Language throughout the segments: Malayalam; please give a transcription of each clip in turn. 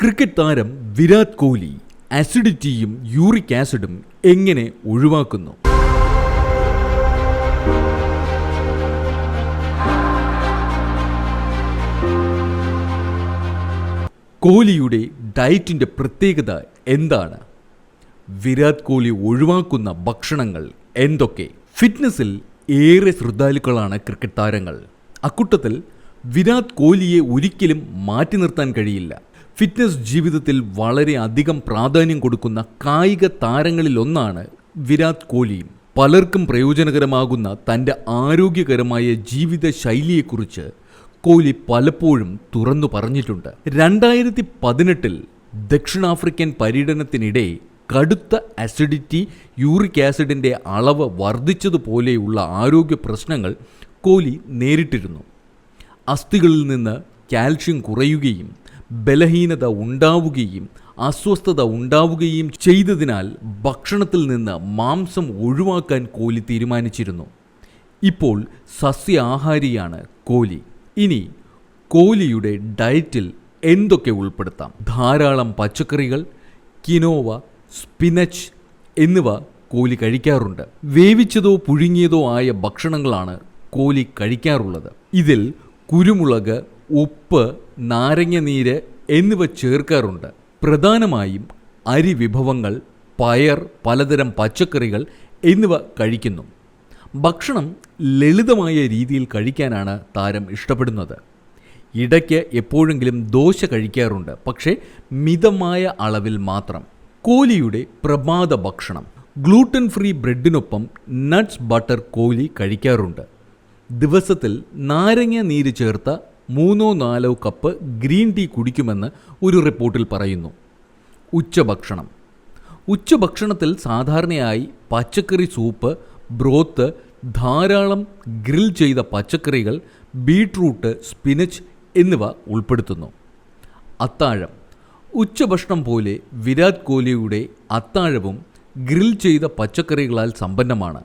ക്രിക്കറ്റ് താരം വിരാട് കോഹ്ലി അസിഡിറ്റിയും യൂറിക് ആസിഡും എങ്ങനെ ഒഴിവാക്കുന്നു? കോഹ്ലിയുടെ ഡയറ്റിന്റെ പ്രത്യേകത എന്താണ്? വിരാട് കോഹ്ലി ഒഴിവാക്കുന്ന ഭക്ഷണങ്ങൾ എന്തൊക്കെ? ഫിറ്റ്നസിൽ ഏറെ ശ്രദ്ധാലുക്കളാണ് ക്രിക്കറ്റ് താരങ്ങൾ. അക്കൂട്ടത്തിൽ വിരാട് കോഹ്ലിയെ ഒരിക്കലും മാറ്റി നിർത്താൻ കഴിയില്ല. ഫിറ്റ്നസ് ജീവിതത്തിൽ വളരെ അധികം പ്രാധാന്യം കൊടുക്കുന്ന കായിക താരങ്ങളിലൊന്നാണ് വിരാട് കോഹ്ലിയും. പലർക്കും പ്രയോജനകരമാകുന്ന തന്റെ ആരോഗ്യകരമായ ജീവിത ശൈലിയെക്കുറിച്ച് കോഹ്ലി പലപ്പോഴും തുറന്നു പറഞ്ഞിട്ടുണ്ട്. രണ്ടായിരത്തി പതിനെട്ടിൽ ദക്ഷിണാഫ്രിക്കൻ പര്യടനത്തിനിടെ കടുത്ത അസിഡിറ്റി യൂറിക് ആസിഡിന്റെ അളവ് വർദ്ധിച്ചതുപോലെയുള്ള ആരോഗ്യ പ്രശ്നങ്ങൾ കോഹ്ലി നേരിട്ടിരുന്നു. അസ്ഥികളിൽ നിന്ന് കാൽഷ്യം കുറയുകയും ബലഹീനത ഉണ്ടാവുകയും അസ്വസ്ഥത ഉണ്ടാവുകയും ചെയ്തതിനാൽ ഭക്ഷണത്തിൽ നിന്ന് മാംസം ഒഴിവാക്കാൻ കോലി തീരുമാനിച്ചിരുന്നു. ഇപ്പോൾ സസ്യാഹാരിയാണ് കോലി. ഇനി കോലിയുടെ ഡയറ്റിൽ എന്തൊക്കെ ഉൾപ്പെടുത്താം? ധാരാളം പച്ചക്കറികൾ കിനോവ സ്പിനച്ച് എന്നിവ കോലി കഴിക്കാറുണ്ട്. വേവിച്ചതോ പുഴുങ്ങിയതോ ആയ ഭക്ഷണങ്ങളാണ് കോലി കഴിക്കാറുള്ളത്. ഇതിൽ കുരുമുളക് ഉപ്പ് നാരങ്ങ എന്നിവ ചേർക്കാറുണ്ട്. പ്രധാനമായും അരി വിഭവങ്ങൾ പയർ പലതരം പച്ചക്കറികൾ എന്നിവ കഴിക്കുന്നു. ഭക്ഷണം ലളിതമായ രീതിയിൽ കഴിക്കാനാണ് താരം ഇഷ്ടപ്പെടുന്നത്. ഇടയ്ക്ക് എപ്പോഴെങ്കിലും ദോശ കഴിക്കാറുണ്ട് പക്ഷേ മിതമായ അളവിൽ മാത്രം. കോലിയുടെ പ്രഭാത ഭക്ഷണം ഗ്ലൂട്ടൻ ഫ്രീ ബ്രെഡിനൊപ്പം നട്ട്സ് ബട്ടർ കോലി കഴിക്കാറുണ്ട്. ദിവസത്തിൽ നാരങ്ങ നീര് ചേർത്ത മൂന്നോ നാലോ കപ്പ് ഗ്രീൻ ടീ കുടിക്കുമെന്ന് ഒരു റിപ്പോർട്ടിൽ പറയുന്നു. ഉച്ചഭക്ഷണം. ഉച്ചഭക്ഷണത്തിൽ സാധാരണയായി പച്ചക്കറി സൂപ്പ് ബ്രോത്ത് ധാരാളം ഗ്രിൽ ചെയ്ത പച്ചക്കറികൾ ബീട്രൂട്ട് സ്പിനച്ച് എന്നിവ ഉൾപ്പെടുത്തുന്നു. അത്താഴം. ഉച്ചഭക്ഷണം പോലെ വിരാട് കോഹ്ലിയുടെ അത്താഴവും ഗ്രിൽ ചെയ്ത പച്ചക്കറികളാൽ സമ്പന്നമാണ്.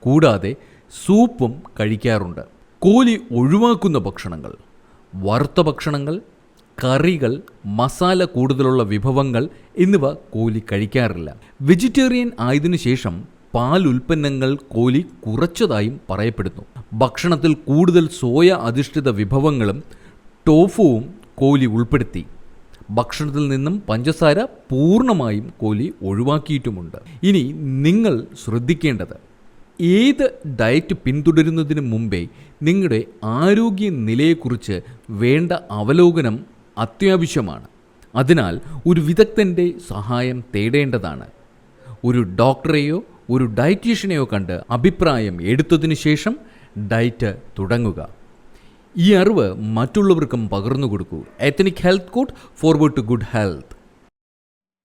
കൂടാതെ സൂപ്പും കഴിക്കാറുണ്ട്. കോലി ഒഴിവാക്കുന്ന ഭക്ഷണങ്ങൾ വറുത്ത ഭക്ഷണങ്ങൾ കറികൾ മസാല കൂടുതലുള്ള വിഭവങ്ങൾ എന്നിവ കോലി കഴിക്കാറില്ല. വെജിറ്റേറിയൻ ആയതിനു ശേഷം പാൽ ഉൽപ്പന്നങ്ങൾ കോലി കുറച്ചതായും പറയപ്പെടുന്നു. ഭക്ഷണത്തിൽ കൂടുതൽ സോയ അധിഷ്ഠിത വിഭവങ്ങളും ടോഫുവും കോലി ഉൾപ്പെടുത്തി. ഭക്ഷണത്തിൽ നിന്നും പഞ്ചസാര പൂർണമായും കോലി ഒഴിവാക്കിയിട്ടുമുണ്ട്. ഇനി നിങ്ങൾ ശ്രദ്ധിക്കേണ്ടത് ഏത് ഡയറ്റ് പിന്തുടരുന്നതിന് മുമ്പേ നിങ്ങളുടെ ആരോഗ്യ നിലയെക്കുറിച്ച് വേണ്ട അവലോകനം അത്യാവശ്യമാണ്. അതിനാൽ ഒരു വിദഗ്ധന്റെ സഹായം തേടേണ്ടതാണ്. ഒരു ഡോക്ടറെയോ ഒരു ഡയറ്റീഷ്യനെയോ കണ്ട് അഭിപ്രായം എടുത്തതിനു ശേഷം ഡയറ്റ് തുടങ്ങുക. ഈ അറിവ് മറ്റുള്ളവർക്കും പകർന്നു കൊടുക്കൂ ethnic health code forward to good health